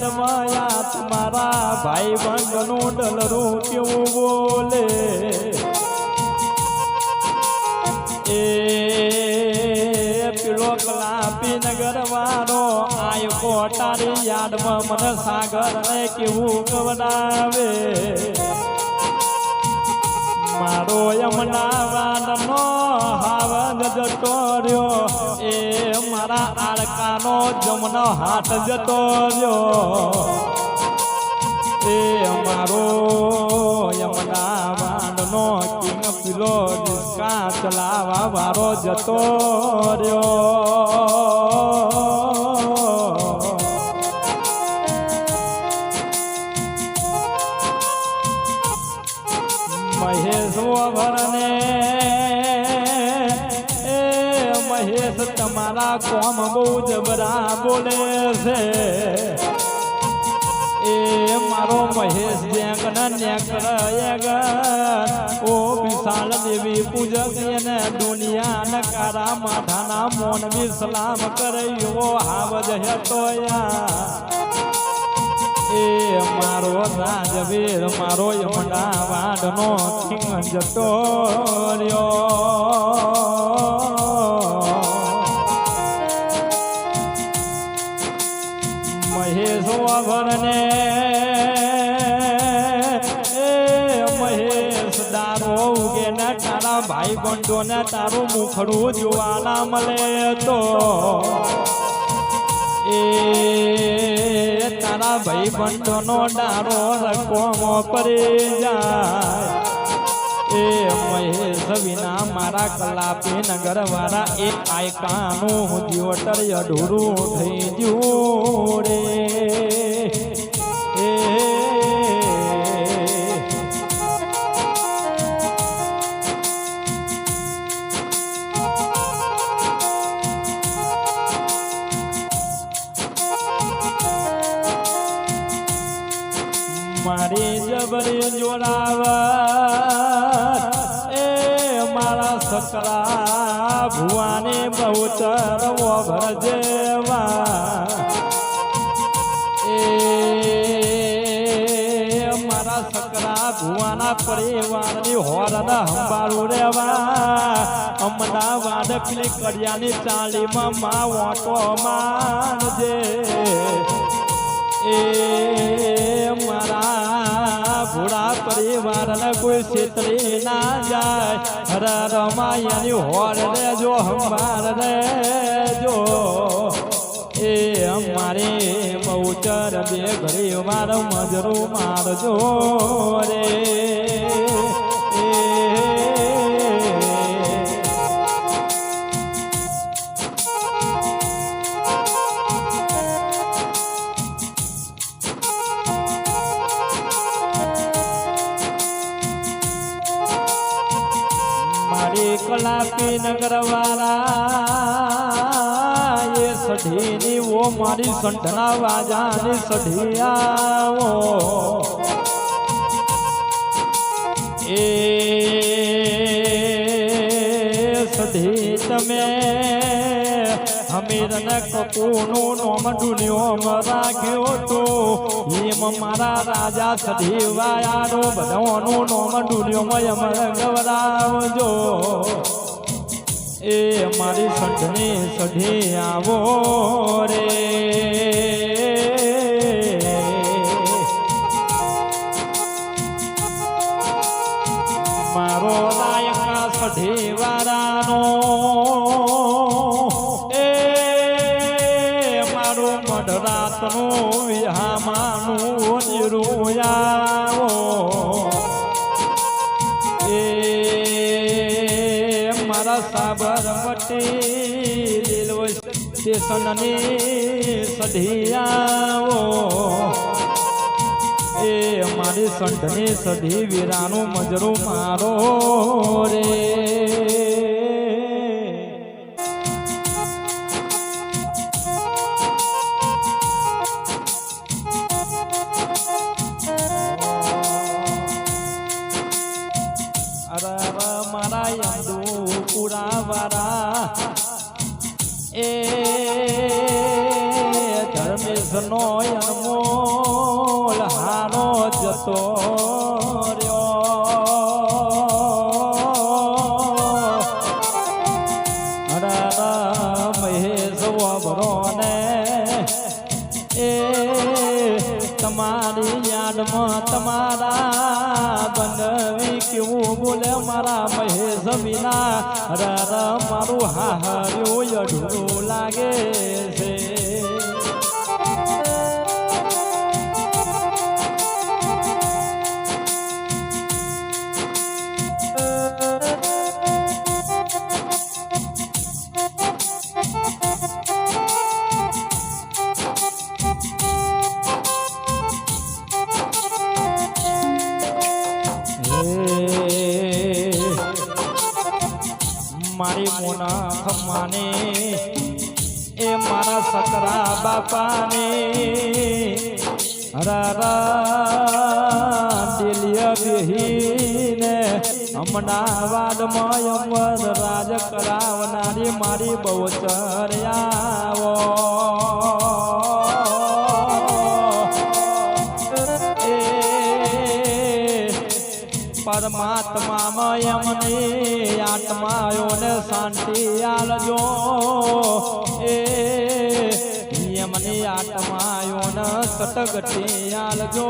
યા તમારા ભાઈ બંધનું ડલરું કેવું બોલે? એ પીળો કલાપી નગર વાળો આય કોટારી યાદમાં મને સાગર કેવું ગવડાવે? મારો યમના વાનનો હાવન જતો રહ્યો. એ મારા આળકાનો જમનો હાથ જતો રહ્યો. એ મારો યમના વાનનો કિંગ પીલો ડિસ્કા ચલાવા વારો જતો રહ્યો. મહેશ તમારા કોમ બહુ જબરા બોલે છે. એ મારો મહેશ જેકન નેકર ઓ વિશાળ દેવી પૂજક એને દુનિયા નકારા માથાના મોન વિસલામ સલામ કર્યો હાવજ હેતો એ મારો રાજવીર, મારો યમના વાડનો કિંગ જતો રહ્યો. ભાઈ બંધો ને તારું મુખડું જોવાના મળે તો. એ તારા ભાઈ બંધોનો ડારો રકમો પડી જાય. એ મહેશ વિના મારા કલાપી નગર વાળા એ આયકાનું દિયોટર અઢૂરું થઈ જોડે મારી જોડાવા એ મારા સકરા ભુવાને બહુ ચરવો ભરજેવા. એ મારા સકરા ભુવાના પરિવારની હોરન હંબારું રેવા. અમદાવાદ પેલી કડિયાની ચાલીમાં મા ઓટો માનજે એ મારા ભોળા પરિવારને કોઈ છેતરી ના જાય. હર રમાયાની હોર હમાર રે જો એ અમારે બહુચર બે ઘડી વાર મજરું મારજો રે. કલાપી નગરવાળા, એ સઢીની ઓ મારી સંઠના વાજાની સઢી એ સઢી તમે હમીરને કપૂનું નોમ દુનિયોમાં રાખ્યો તો હિમ મારા રાજા સધી વાયાનો બધાનું નોમ દુનિયોમાં અમર ગવરાવજો મારી સઢે આવો રે. મારો નાયકા સઢી વારાનો. એ મારો મઢરાતનો વિહામાનું નિરુયાવો એ મારા સાબરમતી રેલવે સ્ટેશનની સઢિયાઓ. એ મારી સંઠની સધી વીરાનું મજરું મારો રે. મારા યંદુ પુરા વારા એ ધર્મેશ મોલ હારો જતો તમારી યાદમાં તમારા બનવી કેવું બોલે મારા મહેશ વિના રર મારું હાહર્યું અઢળું લાગે છે. મારી મોના ખમ્માને એ મારા સકરા બાપાને હરારા દિલિય બેહીને અમદાવાદમાં અમર રાજ કરાવનારી મારી બહુચર્યાવો એ પરમાત્મામાં એમને આત્માઓને શાંતિ આલજો એ એમની આત્માઓને સતગતિ આલજો